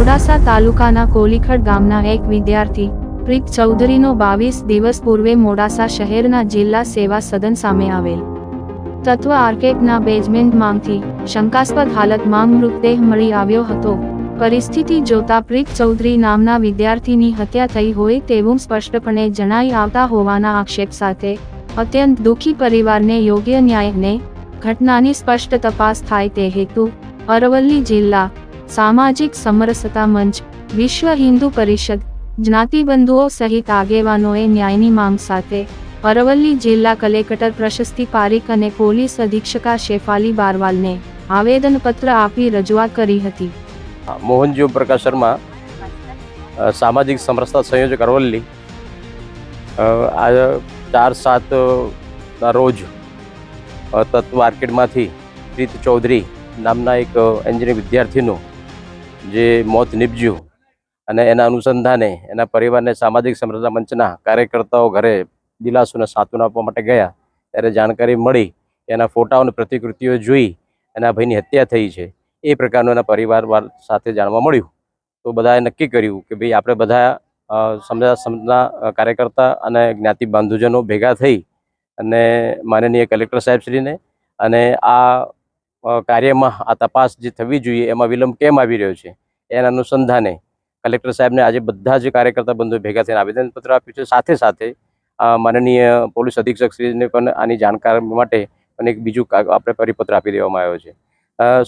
મોડાસા તાલુકાના કોલીખડ ગામના એક વિદ્યાર્થી, પ્રીત ચૌધરીનો બાવીસ દિવસ પૂર્વે મોડાસા શહેરના જિલ્લા સેવા સદન સામે આવેલ. તત્વ આર્કેટના બેઝમેન્ટમાંથી શંકાસ્પદ હાલતમાં મૃતદેહ મળી આવ્યો હતો. પરિસ્થિતિ જોતા પ્રીત ચૌધરી નામના વિદ્યાર્થીની હત્યા થઈ હોય તેવું સ્પષ્ટપણે જણાઈ આવતા હોવાના આક્ષેપ સાથે, અત્યંત દુઃખી પરિવારને યોગ્ય ન્યાયને, ઘટનાની સ્પષ્ટ તપાસ થાય તે હેતુ, અરવલ્લી જિલ્લા સામાજિક સમરસતા મંચ, વિશ્વ હિન્દુ પરિષદ, જ્ઞાતિબંધુઓ સહિત આગેવાનોએ ન્યાયની માંગ સાથે અરવલ્લી જિલ્લા કલેક્ટર પ્રશસ્તિ પારીખ અને પોલીસ અધિક્ષકા શેફાલી બારવાલને આવેદનપત્ર આપી રજૂઆત કરી હતી. મોહનજી પ્રકાશ શર્મા સામાજિક સમરસતા સંયોજક અરવલ્લી આ ચાર સાત રોજ તત્વ માર્કેટમાંથી પ્રીત ચૌધરી નામના એક એન્જિનિયરિંગ વિદ્યાર્થીનું જે મોત નીપજ્યું અને એના અનુસંધાને એના પરિવારને સામાજિક સમરસતા મંચના કાર્યકર્તાઓ ઘરે દિલાસો અને સાંત્વના આપવા માટે ગયા. ત્યારે જાણકારી મળી એના ફોટાઓ અને પ્રતિકૃતિઓ જોઈ એના ભાઈની હત્યા થઈ છે. એ પ્રકારનું એના પરિવાર સાથે જાણવા મળ્યું. તો બધાએ નક્કી કર્યું કે ભાઈ આપણે બધા સમજા સમજના કાર્યકર્તા અને જ્ઞાતિ બાંધુજનો ભેગા થઈ અને માનનીય કલેક્ટર સાહેબશ્રીને અને આ કાર્યમાં આ તપાસ જે થવી જોઈએ, એમાં વિલંબ કેમ આવી રહ્યો છે, એના અનુસંધાને કલેક્ટર સાહેબને આજે બધા જ કાર્યકર્તા બંધુઓ ભેગા થઈને આવેદનપત્ર આપ્યું છે. સાથે સાથે માનનીય પોલીસ અધિક્ષક શ્રીને પણ આની જાણકાર માટે અને એક બીજું આપણે પરિપત્ર આપી દેવામાં આવ્યો છે.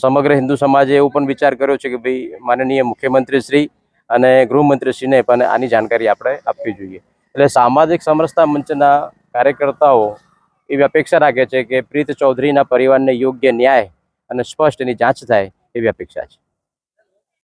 સમગ્ર હિન્દુ સમાજે એવું પણ વિચાર કર્યો છે કે ભાઈ માનનીય મુખ્યમંત્રી શ્રી અને ગૃહમંત્રીશ્રીને પણ આની જાણકારી આપણે આપવી જોઈએ. એટલે સામાજિક સમરસતા મંચના કાર્યકર્તાઓ એવી અપેક્ષા રાખે છે કે પ્રીત ચૌધરીના પરિવારને યોગ્ય ન્યાય અને સ્પષ્ટ એની જાંચ થાય એવી અપેક્ષા છે.